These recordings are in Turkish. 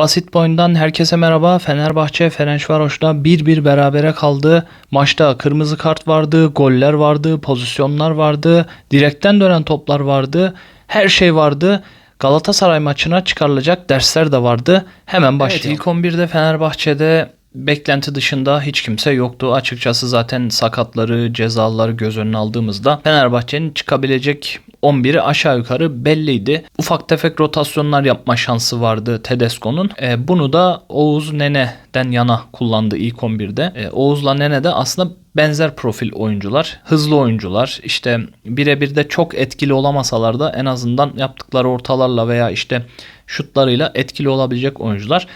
Basit boyundan herkese merhaba. Fenerbahçe Ferencvaros'la 1-1 berabere kaldı. Maçta kırmızı kart vardı, goller vardı, pozisyonlar vardı, direkten dönen toplar vardı. Her şey vardı. Galatasaray maçına çıkarılacak dersler de vardı. Hemen başlayalım. ilk 11'de Fenerbahçe'de beklenti dışında hiç kimse yoktu. Açıkçası zaten sakatları, cezaları göz önüne aldığımızda Fenerbahçe'nin çıkabilecek 11'i aşağı yukarı belliydi. Ufak tefek rotasyonlar yapma şansı vardı Tedesco'nun. E, bunu da Oğuz Nene'den yana kullandı ilk 11'de. E, Oğuz'la Nene de aslında benzer profil oyuncular. Hızlı oyuncular. İşte birebir de çok etkili olamasalar da en azından yaptıkları ortalarla veya işte şutlarıyla etkili olabilecek oyuncular.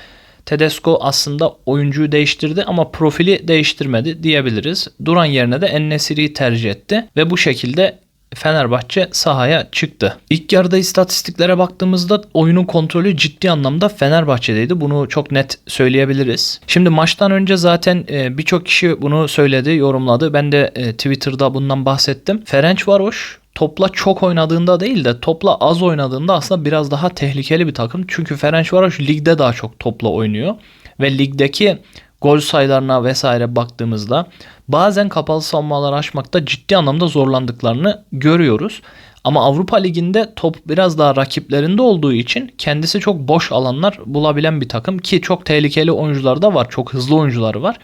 Tedesco aslında oyuncuyu değiştirdi ama profili değiştirmedi diyebiliriz. Duran yerine de Ennesiri'yi tercih etti ve bu şekilde Fenerbahçe sahaya çıktı. İlk yarıda istatistiklere baktığımızda oyunun kontrolü ciddi anlamda Fenerbahçe'deydi. Bunu çok net söyleyebiliriz. Şimdi maçtan önce zaten e, birçok kişi bunu söyledi, yorumladı. Ben de e, Twitter'da bundan bahsettim. Ferencvaros topla çok oynadığında değil de topla az oynadığında aslında biraz daha tehlikeli bir takım. Çünkü Ferencvaros ligde daha çok topla oynuyor ve ligdeki gol sayılarına vesaire baktığımızda bazen kapalı savunmalar açmakta ciddi anlamda zorlandıklarını görüyoruz. Ama Avrupa Ligi'nde top biraz daha rakiplerinde olduğu için kendisi çok boş alanlar bulabilen bir takım ki çok tehlikeli oyuncular da var. Çok hızlı oyuncuları var.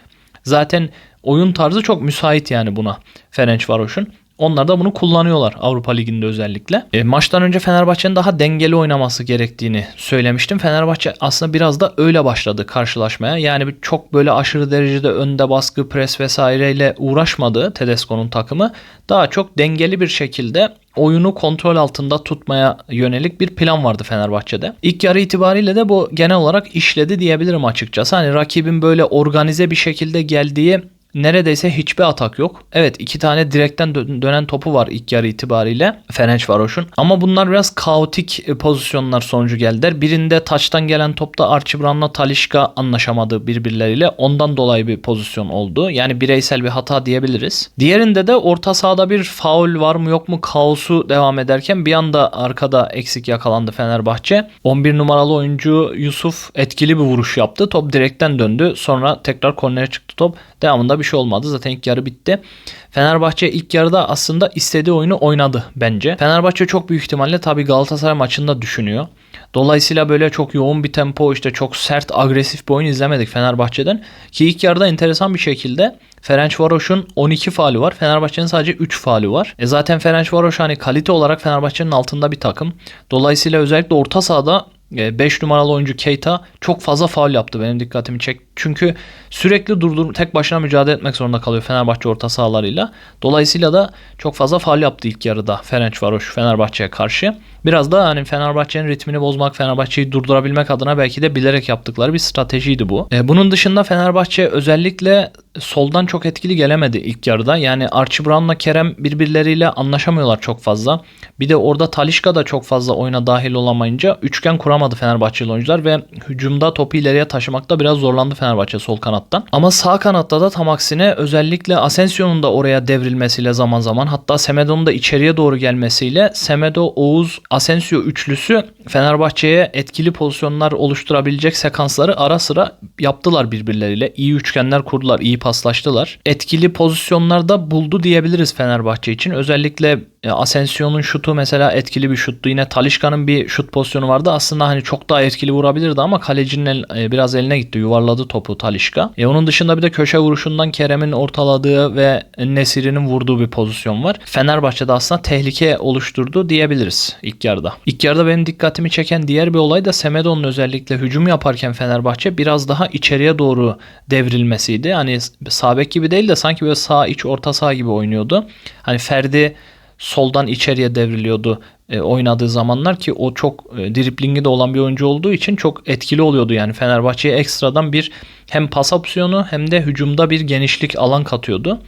Zaten oyun tarzı çok müsait yani buna Ferencvaros'un. Onlar da bunu kullanıyorlar Avrupa Ligi'nde özellikle. E, maçtan önce Fenerbahçe'nin daha dengeli oynaması gerektiğini söylemiştim. Fenerbahçe aslında biraz da öyle başladı karşılaşmaya. Yani çok böyle aşırı derecede önde baskı, pres vesaireyle uğraşmadı Tedesco'nun takımı. Daha çok dengeli bir şekilde oyunu kontrol altında tutmaya yönelik bir plan vardı Fenerbahçe'de. İlk yarı itibariyle de bu genel olarak işledi diyebilirim açıkçası. Hani rakibin böyle organize bir şekilde geldiği neredeyse hiçbir atak yok. Evet iki tane direkten dönen topu var ilk yarı itibariyle Ferencvaros'un. Ama bunlar biraz kaotik e, pozisyonlar sonucu geldiler. Birinde taçtan gelen topta Archie Brown'la Talişka anlaşamadı birbirleriyle. Ondan dolayı bir pozisyon oldu. Yani bireysel bir hata diyebiliriz. Diğerinde de orta sahada bir faul var mı yok mu kaosu devam ederken bir anda arkada eksik yakalandı Fenerbahçe. 11 numaralı oyuncu Yusuf etkili bir vuruş yaptı. Top direkten döndü. Sonra tekrar kornere çıktı top. Devamında bir şey olmadı. Zaten ilk yarı bitti. Fenerbahçe ilk yarıda aslında istediği oyunu oynadı bence. Fenerbahçe çok büyük ihtimalle tabii Galatasaray maçında düşünüyor. Dolayısıyla böyle çok yoğun bir tempo işte çok sert agresif bir oyun izlemedik Fenerbahçe'den. Ki ilk yarıda enteresan bir şekilde Ferencvaros'un 12 faali var. Fenerbahçe'nin sadece 3 faali var. E zaten Ferencvaros hani kalite olarak Fenerbahçe'nin altında bir takım. Dolayısıyla özellikle orta sahada 5 e, numaralı oyuncu Keita çok fazla faul yaptı benim dikkatimi çek. Çünkü sürekli durdur tek başına mücadele etmek zorunda kalıyor Fenerbahçe orta sahalarıyla. Dolayısıyla da çok fazla faul yaptı ilk yarıda Ferencvaros Fenerbahçe'ye karşı. Biraz da hani Fenerbahçe'nin ritmini bozmak, Fenerbahçe'yi durdurabilmek adına belki de bilerek yaptıkları bir stratejiydi bu. E, bunun dışında Fenerbahçe özellikle soldan çok etkili gelemedi ilk yarıda. Yani Archie Brown'la Kerem birbirleriyle anlaşamıyorlar çok fazla. Bir de orada Talişka da çok fazla oyuna dahil olamayınca üçgen kuramadı Fenerbahçeli oyuncular ve hücumda topu ileriye taşımakta biraz zorlandı Fenerbahçe sol kanattan. Ama sağ kanatta da tam aksine özellikle Asensio'nun da oraya devrilmesiyle zaman zaman hatta Semedo'nun da içeriye doğru gelmesiyle Semedo, Oğuz, Asensio üçlüsü Fenerbahçe'ye etkili pozisyonlar oluşturabilecek sekansları ara sıra yaptılar birbirleriyle. İyi üçgenler kurdular, iyi paslaştılar. Etkili pozisyonlarda buldu diyebiliriz Fenerbahçe için. Özellikle e, Asensio'nun şutu mesela etkili bir şuttu. Yine Talişka'nın bir şut pozisyonu vardı. Aslında hani çok daha etkili vurabilirdi ama kalecinin el, e, biraz eline gitti. Yuvarladı topu Talişka. E, onun dışında bir de köşe vuruşundan Kerem'in ortaladığı ve Nesiri'nin vurduğu bir pozisyon var. Fenerbahçe'de aslında tehlike oluşturdu diyebiliriz ilk yarıda. İlk yarıda benim dikkatimi çeken diğer bir olay da Semedo'nun özellikle hücum yaparken Fenerbahçe biraz daha içeriye doğru devrilmesiydi. Hani sağ bek gibi değil de sanki böyle sağ iç orta sağ gibi oynuyordu. Hani Ferdi soldan içeriye devriliyordu e, oynadığı zamanlar ki o çok e, driplingi de olan bir oyuncu olduğu için çok etkili oluyordu yani Fenerbahçe'ye ekstradan bir hem pas opsiyonu hem de hücumda bir genişlik alan katıyordu.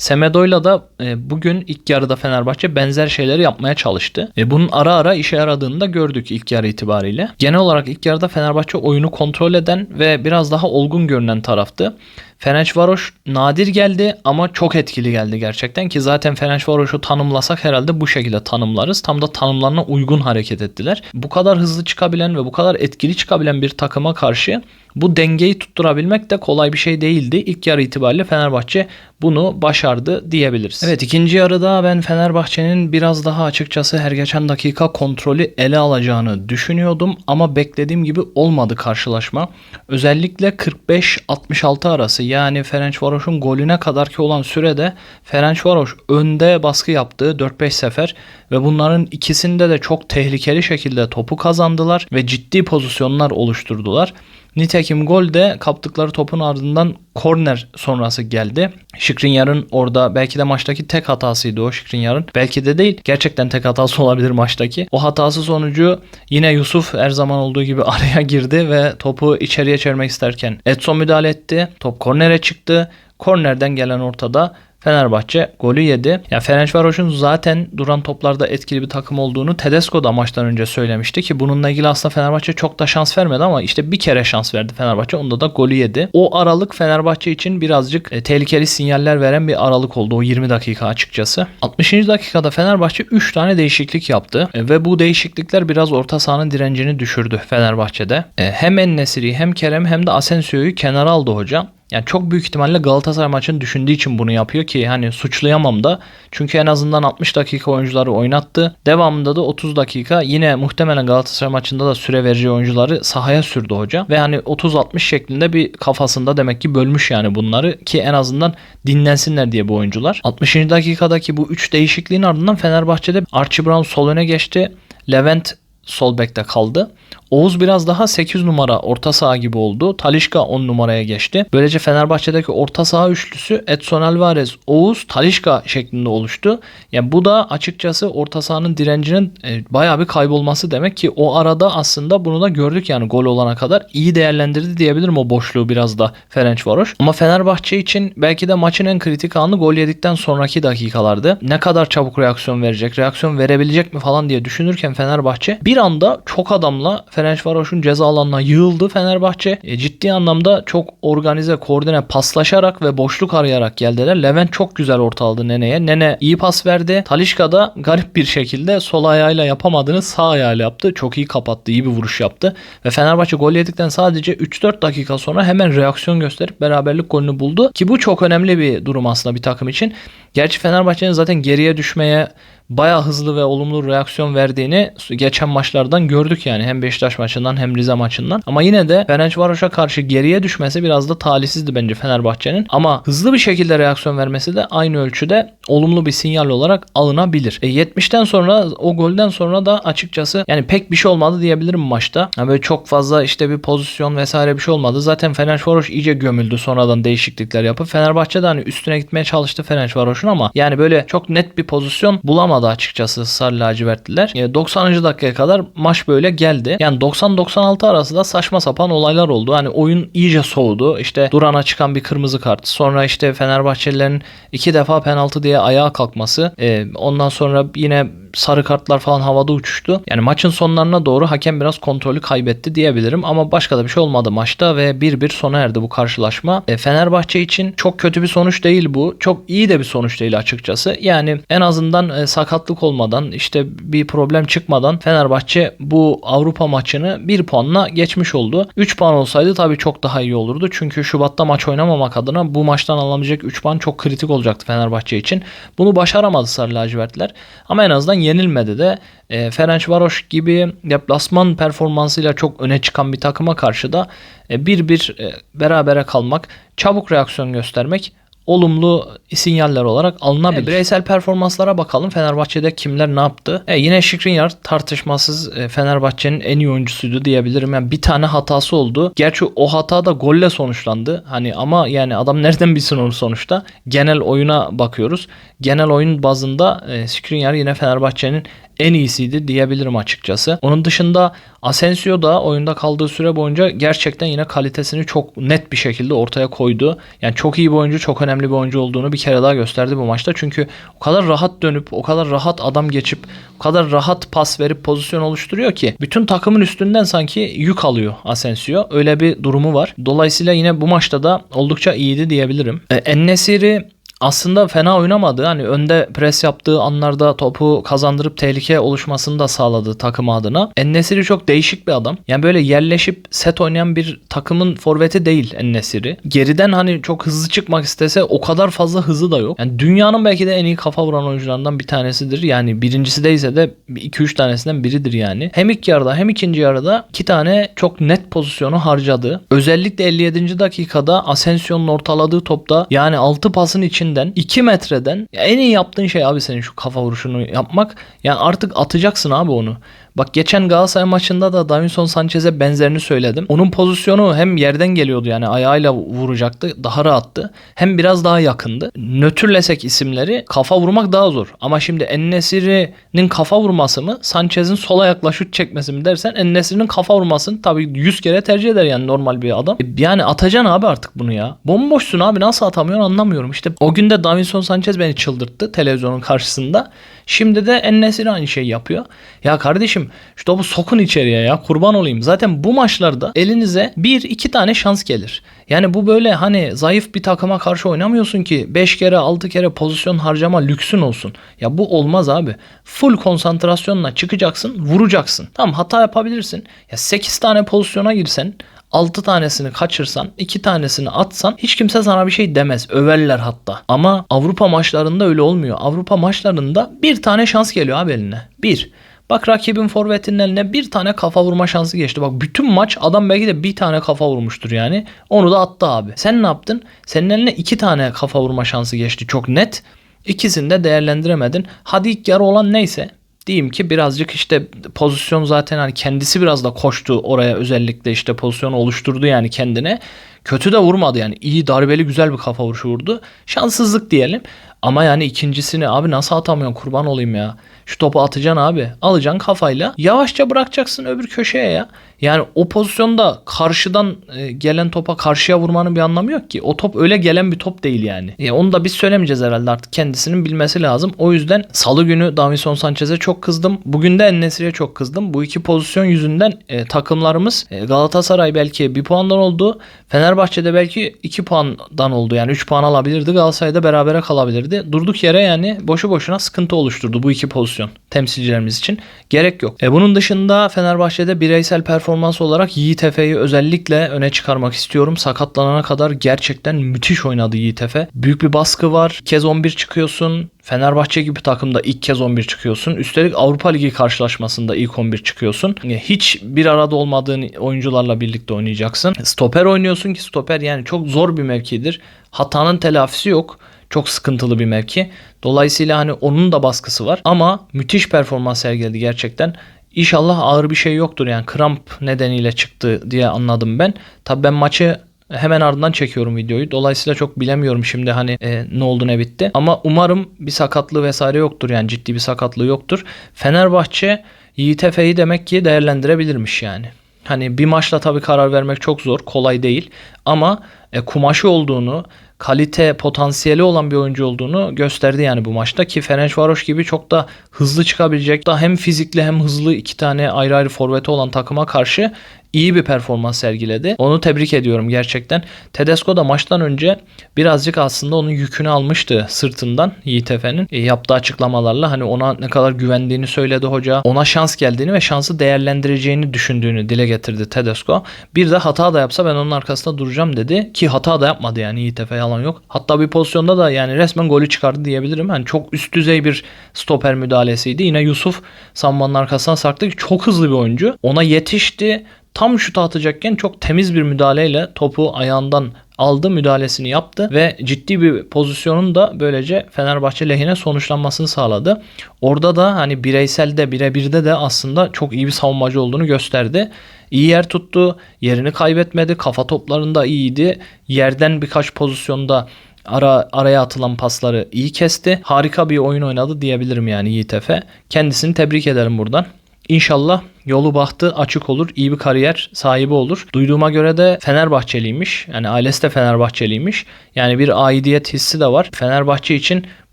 Semedo'yla da e, bugün ilk yarıda Fenerbahçe benzer şeyleri yapmaya çalıştı. E, bunun ara ara işe yaradığını da gördük ilk yarı itibariyle. Genel olarak ilk yarıda Fenerbahçe oyunu kontrol eden ve biraz daha olgun görünen taraftı. Ferencvaroş nadir geldi ama çok etkili geldi gerçekten ki zaten Ferencvaroş'u tanımlasak herhalde bu şekilde tanımlarız. Tam da tanımlarına uygun hareket ettiler. Bu kadar hızlı çıkabilen ve bu kadar etkili çıkabilen bir takıma karşı bu dengeyi tutturabilmek de kolay bir şey değildi. İlk yarı itibariyle Fenerbahçe bunu başardı diyebiliriz. Evet ikinci yarıda ben Fenerbahçe'nin biraz daha açıkçası her geçen dakika kontrolü ele alacağını düşünüyordum ama beklediğim gibi olmadı karşılaşma. Özellikle 45-66 arası yani Ferencvaros'un golüne kadarki olan sürede Ferencvaros önde baskı yaptı 4-5 sefer ve bunların ikisinde de çok tehlikeli şekilde topu kazandılar ve ciddi pozisyonlar oluşturdular. Nitekim gol de kaptıkları topun ardından korner sonrası geldi. Şikrinyar'ın orada belki de maçtaki tek hatasıydı o Şikrinyar'ın. Belki de değil. Gerçekten tek hatası olabilir maçtaki. O hatası sonucu yine Yusuf her zaman olduğu gibi araya girdi ve topu içeriye çevirmek isterken Edson müdahale etti. Top kornere çıktı. Kornerden gelen ortada Fenerbahçe golü yedi. Yani Ferencvaros'un zaten duran toplarda etkili bir takım olduğunu Tedesco da maçtan önce söylemişti ki bununla ilgili aslında Fenerbahçe çok da şans vermedi ama işte bir kere şans verdi Fenerbahçe. Onda da golü yedi. O aralık Fenerbahçe için birazcık e, tehlikeli sinyaller veren bir aralık oldu o 20 dakika açıkçası. 60. dakikada Fenerbahçe 3 tane değişiklik yaptı e, ve bu değişiklikler biraz orta sahanın direncini düşürdü Fenerbahçe'de. E, hem Ennesiri hem Kerem hem de Asensio'yu kenara aldı hoca. Yani çok büyük ihtimalle Galatasaray maçını düşündüğü için bunu yapıyor ki hani suçlayamam da. Çünkü en azından 60 dakika oyuncuları oynattı. Devamında da 30 dakika yine muhtemelen Galatasaray maçında da süre vereceği oyuncuları sahaya sürdü hoca. Ve hani 30-60 şeklinde bir kafasında demek ki bölmüş yani bunları ki en azından dinlensinler diye bu oyuncular. 60. dakikadaki bu 3 değişikliğin ardından Fenerbahçe'de Archie Brown sol öne geçti. Levent sol bekte kaldı. Oğuz biraz daha 8 numara orta saha gibi oldu. Talişka 10 numaraya geçti. Böylece Fenerbahçe'deki orta saha üçlüsü Edson Alvarez, Oğuz, Talişka şeklinde oluştu. Yani bu da açıkçası orta sahanın direncinin e, bayağı bir kaybolması demek ki o arada aslında bunu da gördük yani gol olana kadar iyi değerlendirdi diyebilirim o boşluğu biraz da Ferencvaros. Ama Fenerbahçe için belki de maçın en kritik anı gol yedikten sonraki dakikalardı. Ne kadar çabuk reaksiyon verecek, reaksiyon verebilecek mi falan diye düşünürken Fenerbahçe bir anda çok adamla Ferencvaros'un ceza alanına yığıldı Fenerbahçe. E, ciddi anlamda çok organize, koordine paslaşarak ve boşluk arayarak geldiler. Levent çok güzel orta aldı Nene'ye. Nene iyi pas verdi. Talişka da garip bir şekilde sol ayağıyla yapamadığını sağ ayağıyla yaptı. Çok iyi kapattı, iyi bir vuruş yaptı. Ve Fenerbahçe gol yedikten sadece 3-4 dakika sonra hemen reaksiyon gösterip beraberlik golünü buldu. Ki bu çok önemli bir durum aslında bir takım için. Gerçi Fenerbahçe'nin zaten geriye düşmeye baya hızlı ve olumlu reaksiyon verdiğini geçen maçlardan gördük yani. Hem Beşiktaş maçından hem Rize maçından. Ama yine de Fenerbahçe'ye karşı geriye düşmesi biraz da talihsizdi bence Fenerbahçe'nin. Ama hızlı bir şekilde reaksiyon vermesi de aynı ölçüde olumlu bir sinyal olarak alınabilir. E, 70'ten sonra o golden sonra da açıkçası yani pek bir şey olmadı diyebilirim maçta. Yani böyle çok fazla işte bir pozisyon vesaire bir şey olmadı. Zaten Fenerbahçe iyice gömüldü sonradan değişiklikler yapıp. Fenerbahçe de hani üstüne gitmeye çalıştı Fenerbahçe'nin ama yani böyle çok net bir pozisyon bulamadı açıkçası Sarı lacivertliler. E, 90. dakikaya kadar maç böyle geldi. Yani 90-96 arası da saçma sapan olaylar oldu. Hani oyun iyice soğudu. İşte Duran'a çıkan bir kırmızı kart. Sonra işte Fenerbahçelilerin iki defa penaltı diye ayağa kalkması. E, ondan sonra yine sarı kartlar falan havada uçuştu. Yani maçın sonlarına doğru hakem biraz kontrolü kaybetti diyebilirim ama başka da bir şey olmadı maçta ve 1-1 sona erdi bu karşılaşma. E, Fenerbahçe için çok kötü bir sonuç değil bu. Çok iyi de bir sonuç değil açıkçası. Yani en azından e, sakatlık olmadan işte bir problem çıkmadan Fenerbahçe bu Avrupa maçını 1 puanla geçmiş oldu. 3 puan olsaydı tabii çok daha iyi olurdu. Çünkü Şubat'ta maç oynamamak adına bu maçtan alınabilecek 3 puan çok kritik olacaktı Fenerbahçe için. Bunu başaramadı Sarı lacivertler. Ama en azından yenilmedi de e, Ferencvaros gibi deplasman performansıyla çok öne çıkan bir takıma karşı da e, bir bir e, berabere kalmak, çabuk reaksiyon göstermek olumlu sinyaller olarak alınabilir. E, bireysel performanslara bakalım. Fenerbahçe'de kimler ne yaptı? E, yine Şikrinyar tartışmasız e, Fenerbahçe'nin en iyi oyuncusuydu diyebilirim. Yani bir tane hatası oldu. Gerçi o hata da golle sonuçlandı. Hani ama yani adam nereden bilsin onu sonuçta? Genel oyuna bakıyoruz. Genel oyun bazında e, Şikrinyar yine Fenerbahçe'nin en iyisiydi diyebilirim açıkçası. Onun dışında Asensio da oyunda kaldığı süre boyunca gerçekten yine kalitesini çok net bir şekilde ortaya koydu. Yani çok iyi bir oyuncu, çok önemli bir oyuncu olduğunu bir kere daha gösterdi bu maçta. Çünkü o kadar rahat dönüp, o kadar rahat adam geçip, o kadar rahat pas verip pozisyon oluşturuyor ki bütün takımın üstünden sanki yük alıyor Asensio. Öyle bir durumu var. Dolayısıyla yine bu maçta da oldukça iyiydi diyebilirim. E, En-Nesyri aslında fena oynamadı. Hani önde pres yaptığı anlarda topu kazandırıp tehlike oluşmasını da sağladı takım adına. Ennesiri çok değişik bir adam. Yani böyle yerleşip set oynayan bir takımın forveti değil Ennesiri. Geriden hani çok hızlı çıkmak istese o kadar fazla hızı da yok. Yani dünyanın belki de en iyi kafa vuran oyuncularından bir tanesidir. Yani birincisi değilse de 2-3 tanesinden biridir yani. Hem ilk yarıda hem ikinci yarıda iki tane çok net pozisyonu harcadı. Özellikle 57. dakikada Asensio'nun ortaladığı topta yani 6 pasın içinden 2 metreden ya en iyi yaptığın şey abi senin şu kafa vuruşunu yapmak. Yani artık atacaksın abi onu. Bak geçen Galatasaray maçında da Davinson Sanchez'e benzerini söyledim. Onun pozisyonu hem yerden geliyordu yani ayağıyla vuracaktı. Daha rahattı. Hem biraz daha yakındı. Nötrlesek isimleri kafa vurmak daha zor. Ama şimdi Ennesiri'nin kafa vurması mı Sanchez'in sola yaklaş şut çekmesi mi dersen Ennesiri'nin kafa vurmasını tabii 100 kere tercih eder yani normal bir adam. Yani atacaksın abi artık bunu ya. Bomboşsun abi nasıl atamıyorsun anlamıyorum. İşte o gün de Davinson Sanchez beni çıldırttı televizyonun karşısında. Şimdi de Ennesiri aynı şey yapıyor. Ya kardeşim şu topu sokun içeriye ya kurban olayım. Zaten bu maçlarda elinize bir iki tane şans gelir. Yani bu böyle hani zayıf bir takıma karşı oynamıyorsun ki 5 kere 6 kere pozisyon harcama lüksün olsun. Ya bu olmaz abi. Full konsantrasyonla çıkacaksın vuracaksın. Tamam hata yapabilirsin. Ya 8 tane pozisyona girsen 6 tanesini kaçırsan, 2 tanesini atsan hiç kimse sana bir şey demez. Överler hatta. Ama Avrupa maçlarında öyle olmuyor. Avrupa maçlarında bir tane şans geliyor abi eline. Bir. Bak rakibin forvetinin eline bir tane kafa vurma şansı geçti. Bak bütün maç adam belki de bir tane kafa vurmuştur yani. Onu da attı abi. Sen ne yaptın? Senin eline iki tane kafa vurma şansı geçti. Çok net. İkisini de değerlendiremedin. Hadi ilk yarı olan neyse diyeyim ki birazcık işte pozisyon zaten hani kendisi biraz da koştu oraya özellikle işte pozisyonu oluşturdu yani kendine. Kötü de vurmadı yani iyi darbeli güzel bir kafa vuruşu vurdu. Şanssızlık diyelim. Ama yani ikincisini abi nasıl atamıyorsun kurban olayım ya. Şu topu atacaksın abi. Alacaksın kafayla. Yavaşça bırakacaksın öbür köşeye ya. Yani o pozisyonda karşıdan e, gelen topa karşıya vurmanın bir anlamı yok ki. O top öyle gelen bir top değil yani. E, onu da biz söylemeyeceğiz herhalde artık. Kendisinin bilmesi lazım. O yüzden salı günü Davinson Sanchez'e çok kızdım. Bugün de Ennesiri'ye çok kızdım. Bu iki pozisyon yüzünden e, takımlarımız e, Galatasaray belki bir puandan oldu. Fenerbahçe'de belki iki puandan oldu. Yani 3 puan alabilirdi. Galatasaray'da berabere kalabilirdi. Durduk yere yani boşu boşuna sıkıntı oluşturdu bu iki pozisyon temsilcilerimiz için. Gerek yok. E, bunun dışında Fenerbahçe'de bireysel performans olarak Yiğit Efe'yi özellikle öne çıkarmak istiyorum. Sakatlanana kadar gerçekten müthiş oynadı Yiğit Efe. Büyük bir baskı var. Kez 11 çıkıyorsun. Fenerbahçe gibi takımda ilk kez 11 çıkıyorsun. Üstelik Avrupa Ligi karşılaşmasında ilk 11 çıkıyorsun. Hiç bir arada olmadığın oyuncularla birlikte oynayacaksın. Stoper oynuyorsun ki stoper yani çok zor bir mevkidir. Hatanın telafisi yok. Çok sıkıntılı bir mevki. Dolayısıyla hani onun da baskısı var. Ama müthiş performans sergiledi gerçekten. İnşallah ağır bir şey yoktur yani kramp nedeniyle çıktı diye anladım ben. Tabii ben maçı hemen ardından çekiyorum videoyu. Dolayısıyla çok bilemiyorum şimdi hani e, ne oldu ne bitti. Ama umarım bir sakatlığı vesaire yoktur yani ciddi bir sakatlığı yoktur. Fenerbahçe Yiğit Efe'yi demek ki değerlendirebilirmiş yani. Hani bir maçla tabii karar vermek çok zor, kolay değil. Ama e, kumaşı olduğunu, kalite, potansiyeli olan bir oyuncu olduğunu gösterdi yani bu maçta ki Ferencvaros gibi çok da hızlı çıkabilecek, da hem fizikli hem hızlı iki tane ayrı ayrı forveti olan takıma karşı iyi bir performans sergiledi. Onu tebrik ediyorum gerçekten. Tedesco da maçtan önce birazcık aslında onun yükünü almıştı sırtından Yiğit Efe'nin. E, yaptığı açıklamalarla hani ona ne kadar güvendiğini söyledi hoca. Ona şans geldiğini ve şansı değerlendireceğini düşündüğünü dile getirdi Tedesco. Bir de hata da yapsa ben onun arkasında duracağım dedi. Ki hata da yapmadı yani Yiğit Efe yalan yok. Hatta bir pozisyonda da yani resmen golü çıkardı diyebilirim. Hani çok üst düzey bir stoper müdahalesiydi. Yine Yusuf Samman'ın arkasından sarktı çok hızlı bir oyuncu. Ona yetişti tam şutu atacakken çok temiz bir müdahaleyle topu ayağından aldı müdahalesini yaptı ve ciddi bir pozisyonun da böylece Fenerbahçe lehine sonuçlanmasını sağladı. Orada da hani bireyselde birebirde de aslında çok iyi bir savunmacı olduğunu gösterdi. İyi yer tuttu, yerini kaybetmedi, kafa toplarında iyiydi. Yerden birkaç pozisyonda ara araya atılan pasları iyi kesti. Harika bir oyun oynadı diyebilirim yani Yiğit Efe. Kendisini tebrik ederim buradan. İnşallah yolu bahtı açık olur. iyi bir kariyer sahibi olur. Duyduğuma göre de Fenerbahçeliymiş. Yani ailesi de Fenerbahçeliymiş. Yani bir aidiyet hissi de var. Fenerbahçe için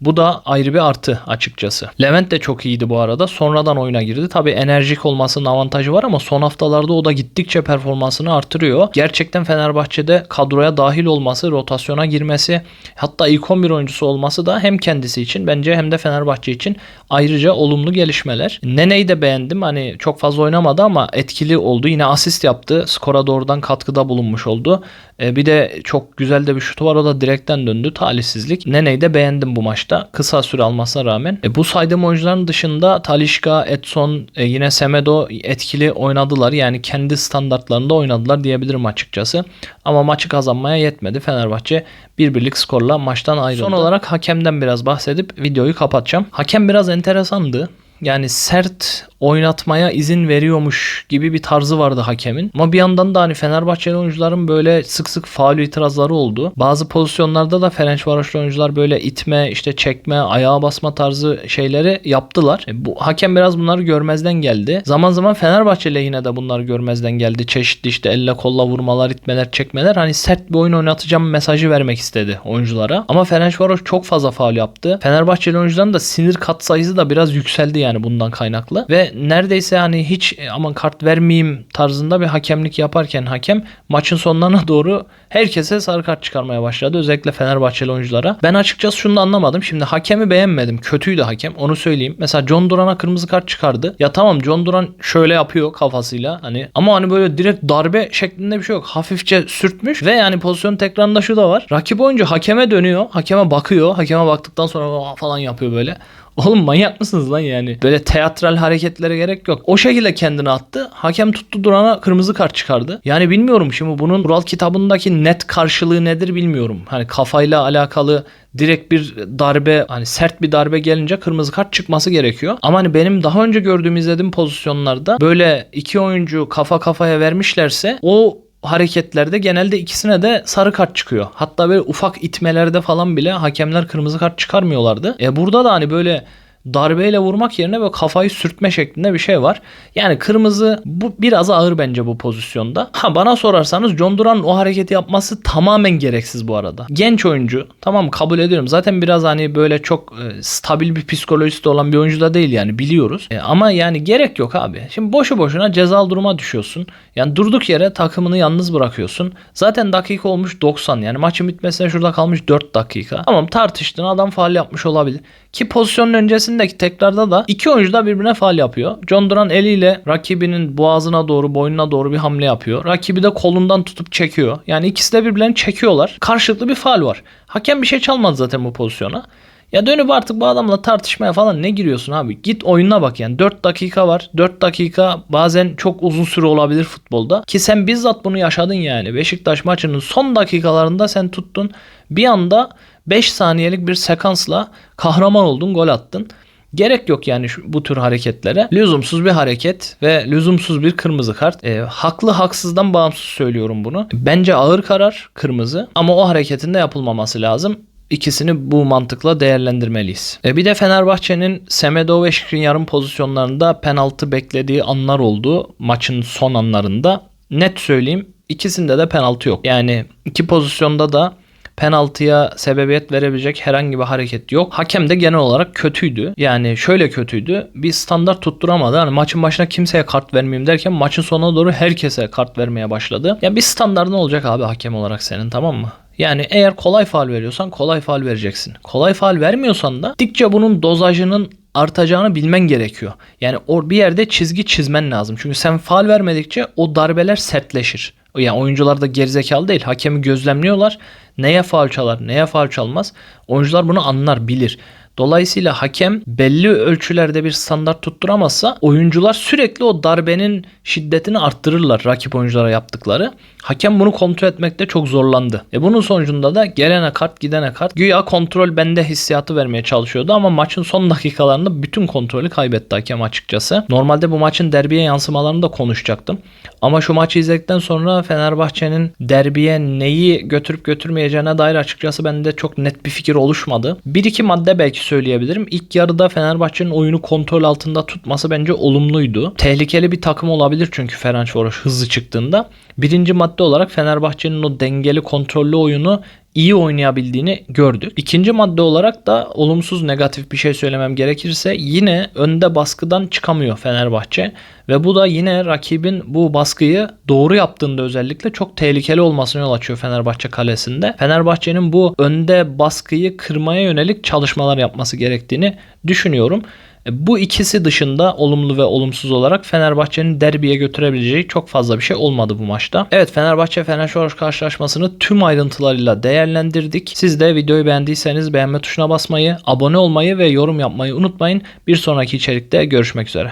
bu da ayrı bir artı açıkçası. Levent de çok iyiydi bu arada. Sonradan oyuna girdi. Tabii enerjik olmasının avantajı var ama son haftalarda o da gittikçe performansını artırıyor. Gerçekten Fenerbahçe'de kadroya dahil olması, rotasyona girmesi, hatta ilk 11 oyuncusu olması da hem kendisi için bence hem de Fenerbahçe için ayrıca olumlu gelişmeler. Nene'yi de beğendim. Hani çok fazla oynamadı ama etkili oldu. Yine asist yaptı. Skora doğrudan katkıda bulunmuş oldu. E, bir de çok güzel de bir şutu var. O da direkten döndü. Talihsizlik. Nene'yi de beğendim bu maçta. Kısa süre almasına rağmen. E, bu saydığım oyuncuların dışında Talişka, Edson, e, yine Semedo etkili oynadılar. Yani kendi standartlarında oynadılar diyebilirim açıkçası. Ama maçı kazanmaya yetmedi. Fenerbahçe bir birlik skorla maçtan ayrıldı. Son olarak hakemden biraz bahsedip videoyu kapatacağım. Hakem biraz enteresandı. Yani sert oynatmaya izin veriyormuş gibi bir tarzı vardı hakemin. Ama bir yandan da hani Fenerbahçeli oyuncuların böyle sık sık faul itirazları oldu. Bazı pozisyonlarda da Ferencvaroslu oyuncular böyle itme, işte çekme, ayağa basma tarzı şeyleri yaptılar. E, bu hakem biraz bunları görmezden geldi. Zaman zaman Fenerbahçe lehine de bunları görmezden geldi. Çeşitli işte elle kolla vurmalar, itmeler, çekmeler. Hani sert bir oyun oynatacağım mesajı vermek istedi oyunculara. Ama Ferencvaros çok fazla faul yaptı. Fenerbahçeli oyuncuların da sinir kat sayısı da biraz yükseldi yani bundan kaynaklı. Ve neredeyse hani hiç e, aman kart vermeyeyim tarzında bir hakemlik yaparken hakem maçın sonlarına doğru herkese sarı kart çıkarmaya başladı. Özellikle Fenerbahçeli oyunculara. Ben açıkçası şunu da anlamadım. Şimdi hakemi beğenmedim. Kötüydü hakem. Onu söyleyeyim. Mesela John Duran'a kırmızı kart çıkardı. Ya tamam John Duran şöyle yapıyor kafasıyla. Hani ama hani böyle direkt darbe şeklinde bir şey yok. Hafifçe sürtmüş ve yani pozisyon tekrarında şu da var. Rakip oyuncu hakeme dönüyor. Hakeme bakıyor. Hakeme baktıktan sonra falan yapıyor böyle. Oğlum manyak mısınız lan yani? Böyle teatral hareketlere gerek yok. O şekilde kendini attı. Hakem tuttu durana kırmızı kart çıkardı. Yani bilmiyorum şimdi bunun kural kitabındaki net karşılığı nedir bilmiyorum. Hani kafayla alakalı direkt bir darbe hani sert bir darbe gelince kırmızı kart çıkması gerekiyor. Ama hani benim daha önce gördüğüm izlediğim pozisyonlarda böyle iki oyuncu kafa kafaya vermişlerse o hareketlerde genelde ikisine de sarı kart çıkıyor. Hatta böyle ufak itmelerde falan bile hakemler kırmızı kart çıkarmıyorlardı. E burada da hani böyle darbeyle vurmak yerine böyle kafayı sürtme şeklinde bir şey var. Yani kırmızı bu biraz ağır bence bu pozisyonda. Ha bana sorarsanız John Duran o hareketi yapması tamamen gereksiz bu arada. Genç oyuncu tamam kabul ediyorum. Zaten biraz hani böyle çok e, stabil bir psikolojisi olan bir oyuncu da değil yani biliyoruz. E, ama yani gerek yok abi. Şimdi boşu boşuna cezalı duruma düşüyorsun. Yani durduk yere takımını yalnız bırakıyorsun. Zaten dakika olmuş 90 yani maçın bitmesine şurada kalmış 4 dakika. Tamam tartıştın adam faal yapmış olabilir. Ki pozisyonun öncesindeki tekrarda da iki oyuncu da birbirine faal yapıyor. John Duran eliyle rakibinin boğazına doğru, boynuna doğru bir hamle yapıyor. Rakibi de kolundan tutup çekiyor. Yani ikisi de birbirlerini çekiyorlar. Karşılıklı bir faal var. Hakem bir şey çalmadı zaten bu pozisyona. Ya dönüp artık bu adamla tartışmaya falan ne giriyorsun abi? Git oyununa bak yani. 4 dakika var. 4 dakika bazen çok uzun süre olabilir futbolda. Ki sen bizzat bunu yaşadın yani. Beşiktaş maçının son dakikalarında sen tuttun. Bir anda 5 saniyelik bir sekansla kahraman oldun, gol attın. Gerek yok yani şu, bu tür hareketlere. Lüzumsuz bir hareket ve lüzumsuz bir kırmızı kart. E, haklı haksızdan bağımsız söylüyorum bunu. Bence ağır karar kırmızı ama o hareketin de yapılmaması lazım. İkisini bu mantıkla değerlendirmeliyiz. E bir de Fenerbahçe'nin Semedo ve Skriniar'ın pozisyonlarında penaltı beklediği anlar oldu. Maçın son anlarında. Net söyleyeyim ikisinde de penaltı yok. Yani iki pozisyonda da penaltıya sebebiyet verebilecek herhangi bir hareket yok. Hakem de genel olarak kötüydü. Yani şöyle kötüydü. Bir standart tutturamadı. Hani maçın başına kimseye kart vermeyeyim derken maçın sonuna doğru herkese kart vermeye başladı. Ya bir standartın olacak abi hakem olarak senin tamam mı? Yani eğer kolay faal veriyorsan kolay faal vereceksin. Kolay faal vermiyorsan da dikçe bunun dozajının artacağını bilmen gerekiyor. Yani or bir yerde çizgi çizmen lazım. Çünkü sen faal vermedikçe o darbeler sertleşir. Yani oyuncular da gerizekalı değil. Hakemi gözlemliyorlar. Neye faul çalar, neye faul çalmaz. Oyuncular bunu anlar, bilir. Dolayısıyla hakem belli ölçülerde bir standart tutturamazsa oyuncular sürekli o darbenin şiddetini arttırırlar rakip oyunculara yaptıkları. Hakem bunu kontrol etmekte çok zorlandı. E bunun sonucunda da gelene kart gidene kart güya kontrol bende hissiyatı vermeye çalışıyordu ama maçın son dakikalarında bütün kontrolü kaybetti hakem açıkçası. Normalde bu maçın derbiye yansımalarını da konuşacaktım. Ama şu maçı izledikten sonra Fenerbahçe'nin derbiye neyi götürüp götürmeyeceğine dair açıkçası bende çok net bir fikir oluşmadı. Bir iki madde belki söyleyebilirim. İlk yarıda Fenerbahçe'nin oyunu kontrol altında tutması bence olumluydu. Tehlikeli bir takım olabilir çünkü Ferencvaros hızlı çıktığında. Birinci madde olarak Fenerbahçe'nin o dengeli kontrollü oyunu iyi oynayabildiğini gördük. İkinci madde olarak da olumsuz negatif bir şey söylemem gerekirse yine önde baskıdan çıkamıyor Fenerbahçe ve bu da yine rakibin bu baskıyı doğru yaptığında özellikle çok tehlikeli olmasına yol açıyor Fenerbahçe kalesinde. Fenerbahçe'nin bu önde baskıyı kırmaya yönelik çalışmalar yapması gerektiğini düşünüyorum. E, Bu ikisi dışında olumlu ve olumsuz olarak Fenerbahçe'nin derbiye götürebileceği çok fazla bir şey olmadı bu maçta. Evet Fenerbahçe Fenerbahçe karşılaşmasını tüm ayrıntılarıyla değerlendirdik. Siz de videoyu beğendiyseniz beğenme tuşuna basmayı, abone olmayı ve yorum yapmayı unutmayın. Bir sonraki içerikte görüşmek üzere.